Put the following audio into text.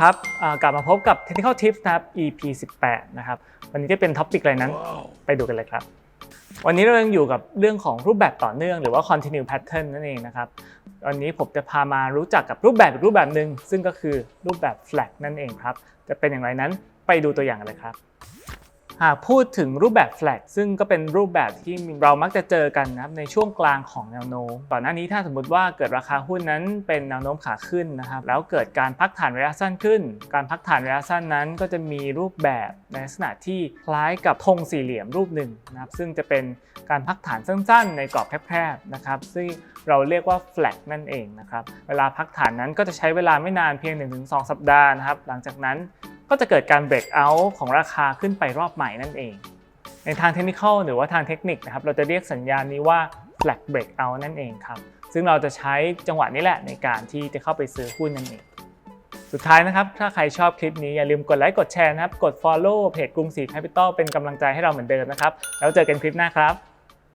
ครับอ่ากลับมาพบกับ Technical Tips นะครับ EP 18 นะครับ วันนี้จะเป็นท็อปิกอะไรนั้น ไปดูกันเลยครับ วันนี้เรายังอยู่กับเรื่องของรูปแบบต่อเนื่องหรือว่า continue pattern นั่นเองนะครับ วันนี้ผมจะพามารู้จักกับรูปแบบอีกรูปแบบหนึ่งซึ่งก็คือรูปแบบ flag นั่นเองครับ จะเป็นอย่างไรนั้นไปดูตัวอย่างกันเลยครับ หากพูดถึงรูปแบบ flag ซึ่งก็เป็นรูปแบบที่เรามักจะเจอกันนะครับในช่วงกลางของแนวโน้มก่อนหน้านี้ถ้าสมมติว่าเกิดราคาหุ้นนั้นเป็นแนวโน้มขาขึ้นนะครับแล้วเกิดการพักฐานระยะสั้นขึ้น การพักฐานระยะสั้นนั้นก็จะมีรูปแบบในลักษณะที่คล้ายกับธงสี่เหลี่ยมรูปหนึ่งนะครับซึ่งจะเป็นการพักฐานสั้น ๆ ในกรอบแคบๆนะครับซึ่งเราเรียกว่า flag นั่นเองนะครับเวลาพักฐานนั้นก็จะใช้เวลาไม่นานเพียง 1-2 สัปดาห์นะครับหลังจากนั้น ก็จะเกิดการ break out ของราคาขึ้นไปรอบใหม่นั่นเอง ในทางเทคนิคหรือว่าทางเทคนิคนะครับเราจะเรียกสัญญาณนี้ว่า flag breakout นั่นเองครับ ซึ่งเราจะใช้จังหวะนี้แหละในการที่จะเข้าไปซื้อหุ้นนั่นเอง สุดท้ายนะครับ ถ้าใครชอบคลิปนี้อย่าลืมกดไลค์กดแชร์นะครับ กด follow เพจกรุงศรี Capital เป็นกำลังใจให้เราเหมือนเดิมนะครับ แล้วเจอกันคลิปหน้าครับ